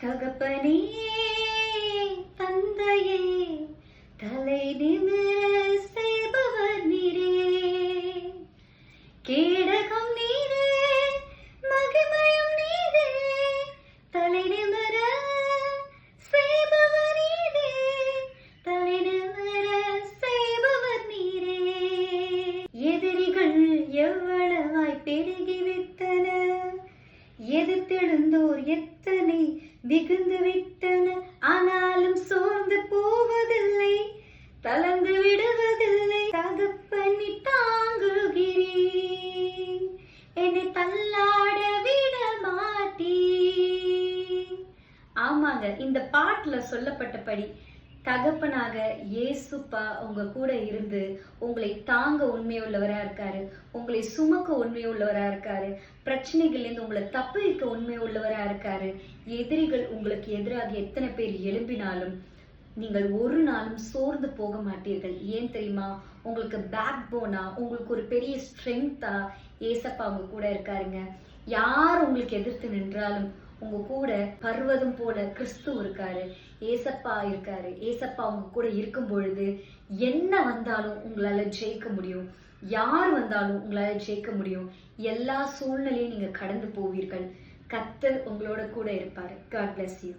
தகப்பனே தந்தையே தலை நிமிர செய்பவர் நீரே கேடகம் நீரே மகிமயம் நீரே தலை நிமிர செய்பவர் நீரே தலை நிமிர செய்பவர் நீரே எதிரிகள் எவ்வளவாய் பெருகிவிட்டன எதிர்த்தெழுந்தோர் எத்தனை மிகுந்து விட்டன? ஆனாலும் சோர்ந்து போவதில்லை தளர்ந்து விடுவதில்லை. தகப்பனி தாங்குகிறீ என்னை தள்ளாட விட மாட்டீர். ஆமாங்க இந்த பாட்டுல சொல்லப்பட்டபடி தகப்பனாக இயேசுப்பா உங்க கூட இருந்து உங்களை தாங்க உண்மையுள்ளவரா இருக்காரு. உங்களை சுமக்க உண்மையுள்ளவரா இருக்காரு. பிரச்சனைகள்லேருந்து உங்களை தப்பிக்க உண்மை உள்ளவரா இருக்காரு. எதிரிகள் உங்களுக்கு எதிராக எத்தனை பேர் எழும்பினாலும் நீங்கள் ஒரு நாளும் சோர்ந்து போக மாட்டீர்கள். ஏன் தெரியுமா? உங்களுக்கு பேக் போனா உங்களுக்கு ஒரு பெரிய ஸ்ட்ரென்த்தா ஏசப்பா அவங்க கூட இருக்காருங்க. யார் உங்களுக்கு எதிர்த்து நின்றாலும் உங்க கூட பர்வதம் போல கிறிஸ்து இருக்காரு ஏசப்பா இருக்காரு ஏசப்பா உங்க கூட இருக்கும் பொழுது என்ன வந்தாலும் உங்களால ஜெயிக்க முடியும். யார் வந்தாலும் உங்களால ஜெயிக்க முடியும். எல்லா சூழ்நிலையும் நீங்க கடந்து போவீர்கள். கத்தர் உங்களோட கூட இருப்பாரு. God bless you